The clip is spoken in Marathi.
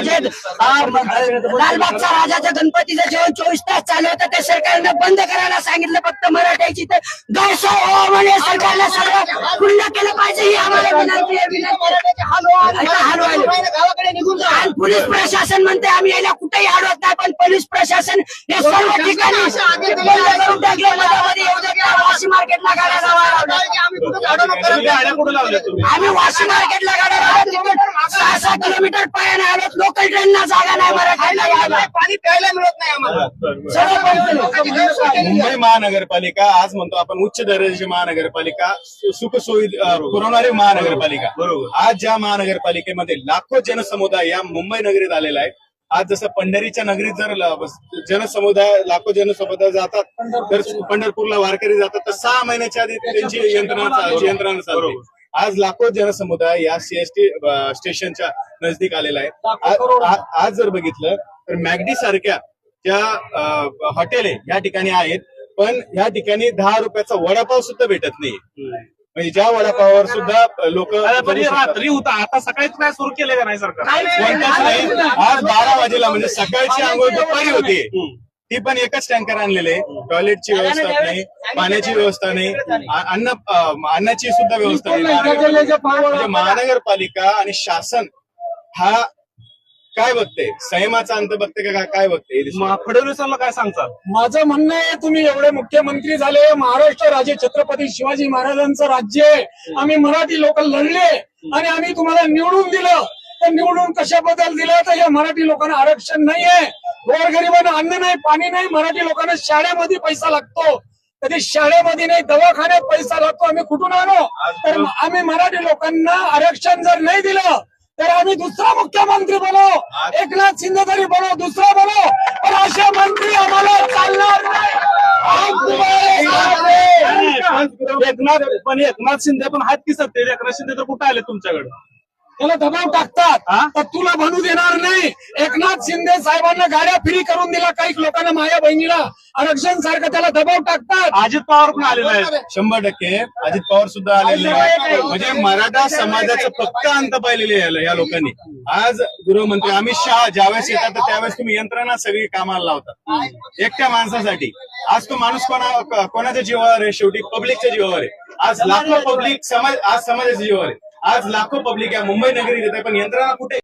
जे, लालबागचा राजाच्या गणपतीचं जेवण चोवीस तास चालू होतं. ते सरकारनं बंद करायला सांगितलं फक्त मराठ्याची. तर गैरसोय म्हणे सरकारनं केलं पाहिजे ही आम्हाला विनंती आहे हलवायला. पोलीस प्रशासन म्हणते आम्ही यायला कुठेही अडवत नाही पण पोलीस प्रशासन हे सर्व ठिकाणी बंद करून येऊ वाशी मार्केटला आम्ही वाशी मार्केटला गाड्या लावल्या सहा सहा किलोमीटर पायाने आलो लोकल ट्रेनला जागा नाही मराठ्यांना यायला. पाणी प्यायला मिळत नाही आम्हाला. सर्व बंद केलं. मुंबई महानगरपालिका आज म्हणतो आपण उच्च दर्जाची महानगरपालिका सु- सुखसोयी अ, पुरवणारी महानगरपालिका. बरोबर. आज ज्या महानगरपालिकेमध्ये लाखो जनसमुदाय या मुंबई नगरीत आलेला आहे आज जसं पंढरीच्या नगरीत जर ल- जनसमुदाय लाखो जनसमुदाय जातात तर पंढरपूरला वारकरी जातात तर सहा महिन्याच्या आधी त्यांची यंत्रणा यंत्रणा चालते आज लाखो जनसमुदाय या सीएसटी स्टेशनच्या नजदीक आलेला आहे. आज जर बघितलं तर मॅगडी सारख्या ज्या हॉटेल आहे या ठिकाणी आहेत पण या ठिकाणी दहा रुपयाचा वडापाव सुद्धा भेटत नाही. म्हणजे ज्या वडापावावर सुद्धा लोक रात्री होता आता सकाळीच काय सुरू केले का नाही सरकार? कोणताच नाही आज बारा वाजेला म्हणजे सकाळची आंघोळ दुपारी होती. ती पण एकच टँकर आणलेले टॉयलेटची व्यवस्था नाही पाण्याची व्यवस्था नाही अन्न अन्नाची सुद्धा व्यवस्था नाही. म्हणजे महानगरपालिका आणि शासन हा काय बघते? संयमाचा अंत बघते का काय- बघते? फडणवीसांना काय सांगतात माझं म्हणणं आहे तुम्ही एवढे मुख्यमंत्री झाले महाराष्ट्र राज्य छत्रपती शिवाजी महाराजांचं राज्य आहे. आम्ही मराठी लोक लढले आणि आम्ही तुम्हाला निवडून दिलं. तर निवडून कशाबद्दल दिलं? तर या मराठी लोकांना आरक्षण नाही आहे. गोरगरिबांना अन्न नाही पाणी नाही मराठी लोकांना शाळेमध्ये पैसा लागतो. कधी शाळेमध्ये नाही दवाखान्यात पैसा लागतो. आम्ही कुठून आणू? तर आम्ही मराठी लोकांना आरक्षण जर नाही दिलं तर आम्ही दुसरा मुख्यमंत्री बनवू एकनाथ शिंदे तरी बनवू दुसरा बनवू पण असे मंत्री आम्हाला चालणार नाही. एकनाथ पण एकनाथ शिंदे पण आहेत की सत्तेत? एकनाथ शिंदे तर कुठे आले तुमच्याकडे? त्याला दबाव टाकतात. तर तुला बनू देणार नाही. एकनाथ शिंदे साहेबांना गाड्या फ्री करून दिला काही लोकांना माझ्या बहिणीला. आरक्षण सारखं त्याला दबाव टाकतात. अजित पवार पण आलेले आहेत. शंभर टक्के. अजित पवार सुद्धा आलेले आहे. म्हणजे मराठा समाजाचं फक्त अंत पाहिलेले आहे या लोकांनी. आज गृहमंत्री अमित शहा ज्यावेळेस येतात तर त्यावेळेस तुम्ही यंत्रणा सगळी कामाला लावता एकट्या माणसासाठी. आज तो माणूस कोणा कोणाच्या जीवावर आहे? शेवटी पब्लिकच्या जीवावर आहे. आज लाखो पब्लिक समाज आज समाजाच्या जीवावर आहे. आज लाखो पब्लिक या मुंबई नगरीत येत आहे पण यंत्रणा कुठे?